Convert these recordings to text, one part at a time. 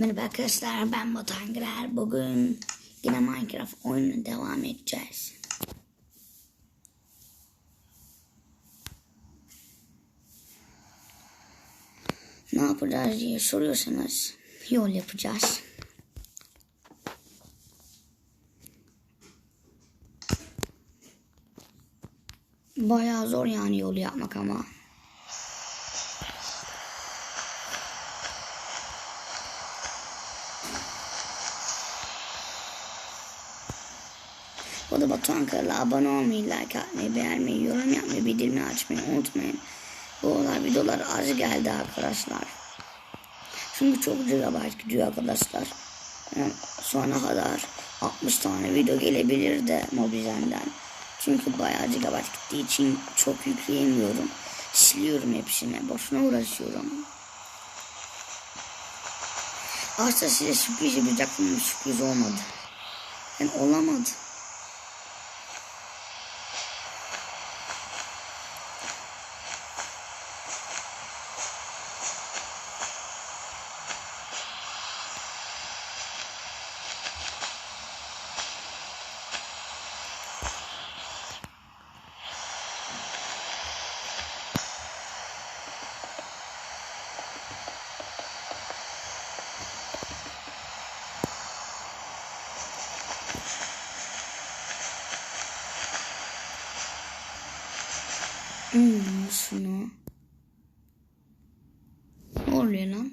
Merhaba arkadaşlar ben Batuhan Girer. Bugün yine Minecraft oyununa devam edeceğiz. Ne yapacağız diye soruyorsanız yol yapacağız. Bayağı zor yani yolu yapmak ama. Bu da Batuhan kanalına abone olmayı, like atmayı, beğenmeyi, yorum yapmayı, bildirimi açmayı unutmayın. Bu olay videolar az geldi arkadaşlar. Çünkü çok gigabyte gidiyor arkadaşlar. Yani sonra kadar 60 tane video gelebilir de Mobizen'den. Çünkü bayağı gigabyte gittiği için çok yükleyemiyorum. Siliyorum hepsini. Boşuna uğraşıyorum. Aslında size sürpriz yapacaktım. Sürpriz olmadı. Yani olamadı. Hmm, şunu. Ne oluyor lan?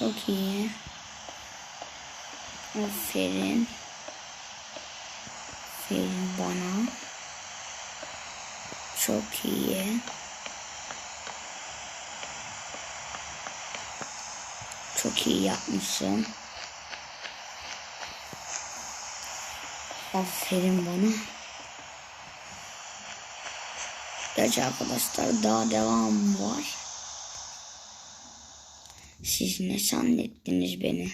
Çok iyi. Aferin. Aferin bana. Çok iyi. Çok iyi yapmışsın. Aferin bana. Gerçi arkadaşlar daha devam var. Siz ne zannettiniz beni?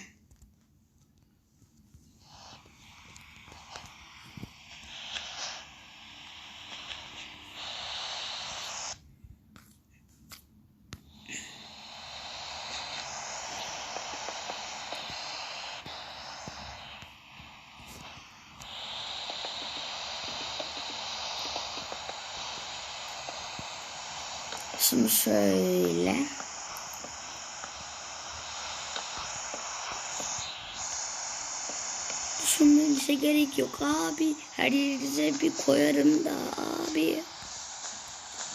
Şimdi şöyle. Düşünmenize gerek yok abi. Her yerinize bir koyarım da abi.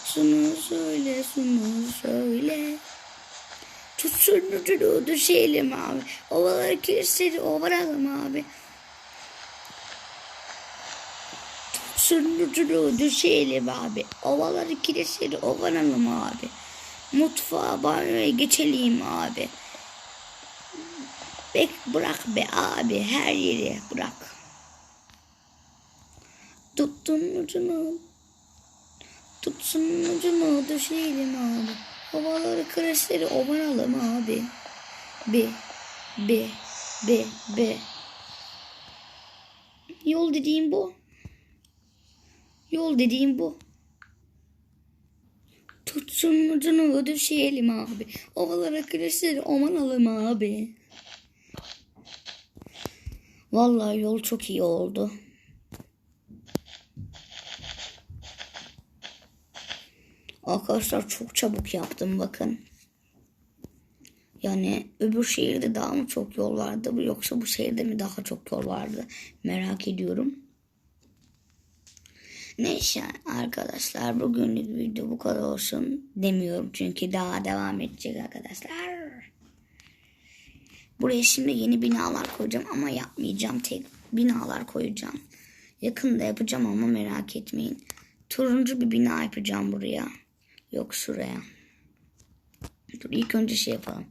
Şunu söyle, şunu söyle. Tutsun ucunu düşelim abi. Ovaları kilisleri ovaralım abi. Tutsun ucunu düşelim abi. Ovaları kilisleri ovaralım abi. Mutfağa banyoya geçelim abi. Bek bırak be abi her yeri bırak. Tuttun ucunu. Tutsun ucunu düşelim abi. Havaları kreşleri obanalım abi. Be, be, be, be. Yol dediğim bu. Yol dediğim bu. Tutsun ucunu düşelim abi. Ovalara kreşleri omanalım abi. Vallahi yol çok iyi oldu. Arkadaşlar çok çabuk yaptım bakın. Yani öbür şehirde daha mı çok yol vardı yoksa bu şehirde mi daha çok yol vardı merak ediyorum. Neyse arkadaşlar bugünlük video bu kadar olsun demiyorum çünkü daha devam edecek arkadaşlar. Buraya şimdi yeni binalar koyacağım ama yapmayacağım tek binalar koyacağım. Yakında yapacağım ama merak etmeyin. Turuncu bir bina yapacağım buraya. Yok şuraya. Dur ilk önce şey yapalım.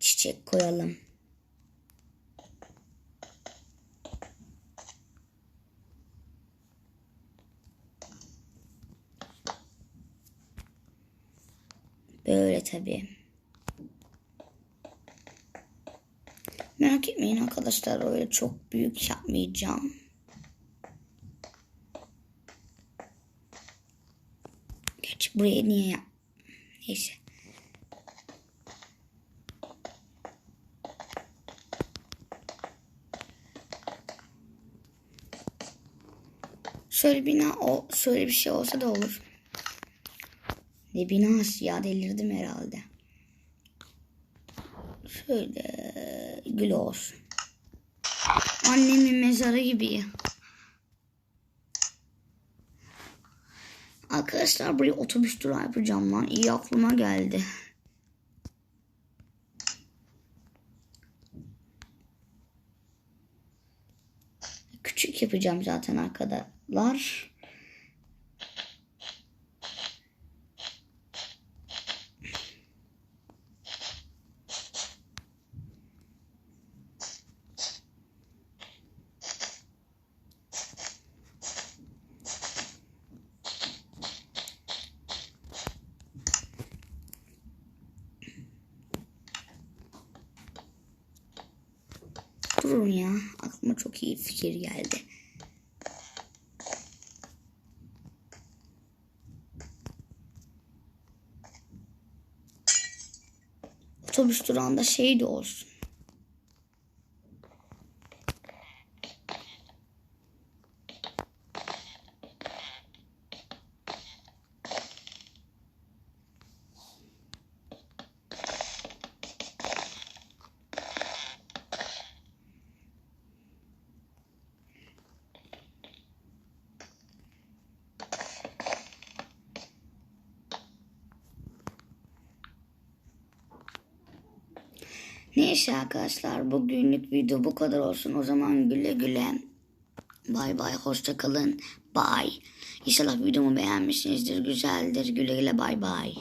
Çiçek koyalım. Böyle tabii. Merak etmeyin arkadaşlar öyle çok büyük yapmayacağım. Geç buraya niye yap? Neyse. Şöyle bina o şöyle bir şey olsa da olur. Ne binası ya delirdim herhalde. Şöyle gül olsun. Annemin mezarı gibi. Arkadaşlar buraya otobüs durağı yapacağım lan. İyi aklıma geldi. Küçük yapacağım zaten arkadaşlar. Durun ya. Aklıma çok iyi fikir geldi. Otobüs durağında şey de olsun. Neyse arkadaşlar bugünlük video bu kadar olsun. O zaman güle güle. Bay bay hoşça kalın. Bay. İnşallah videomu beğenmişsinizdir. Güzeldir. Güle güle bay bay.